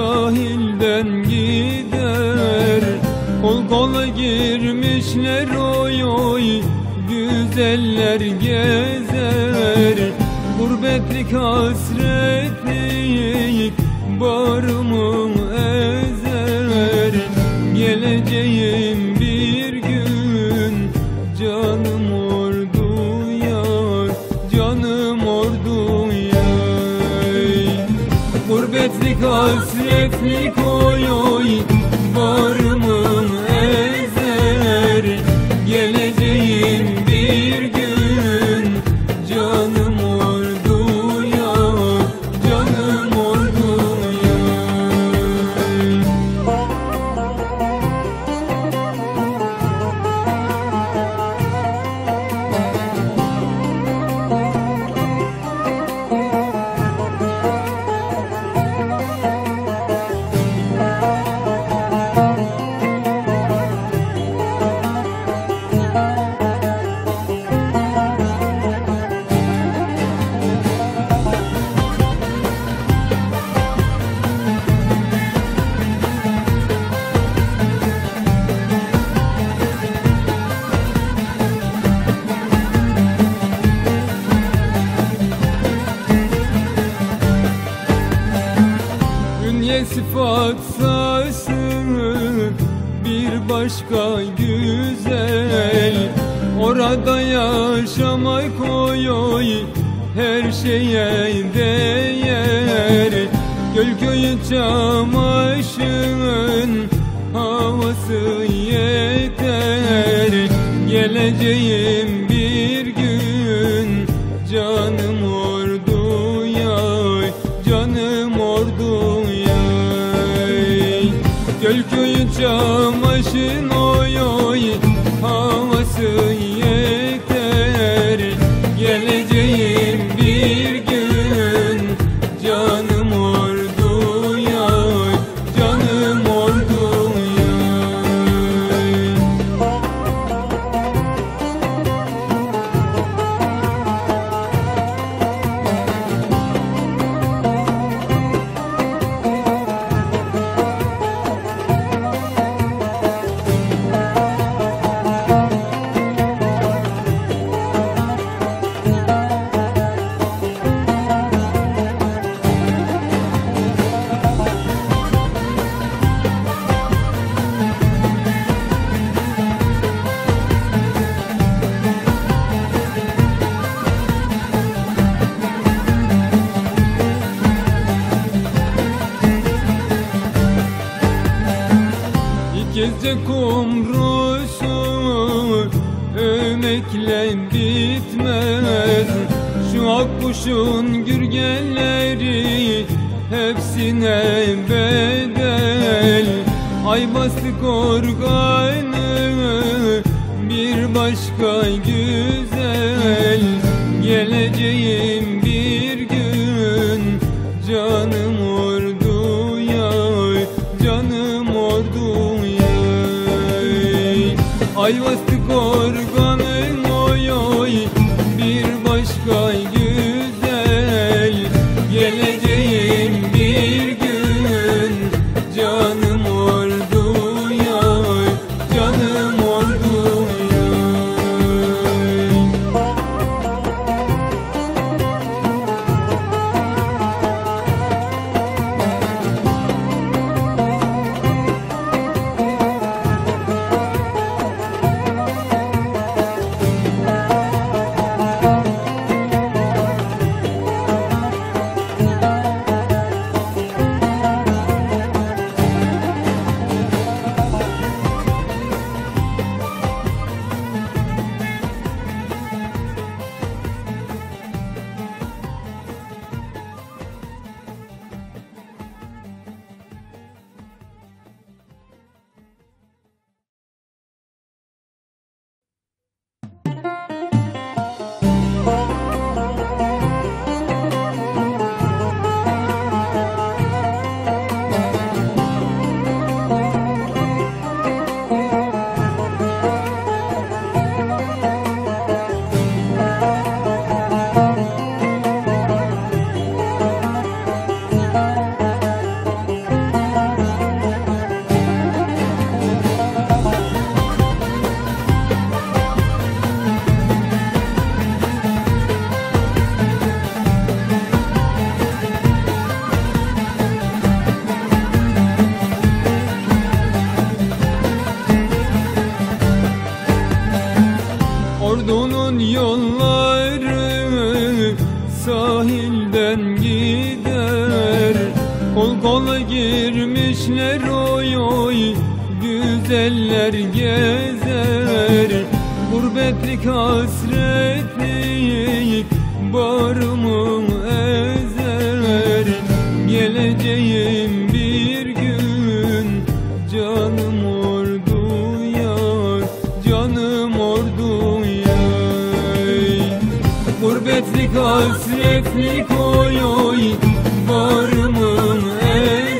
sahilden gider. Kol kola girmişler oy oy Güzeller gezer. Gurbetlik hasretlik barım hasretlik oy oy Varımın sıfat sası bir başka güzel. Orada yaşamak oy her şeye değer. Göl köyü çamaşın havası yeter. Geleceğim yay Göl köyü çamaşın oy oy Havası İkizce kumrusu övmekle bitmez. Şu akkuşun gürgenleri hepsine bedel. Ay bastık organı bir başka güzel. Geleceğim Ay bastık sahilden gider. Kol kola girmişler oy oy güzeller gezer. Gurbetlik hasretlik barımı ezer. Geleceğim bir gün canım orduya Canım orduya Gurbetlik hasretlik oy oy Barımın ezer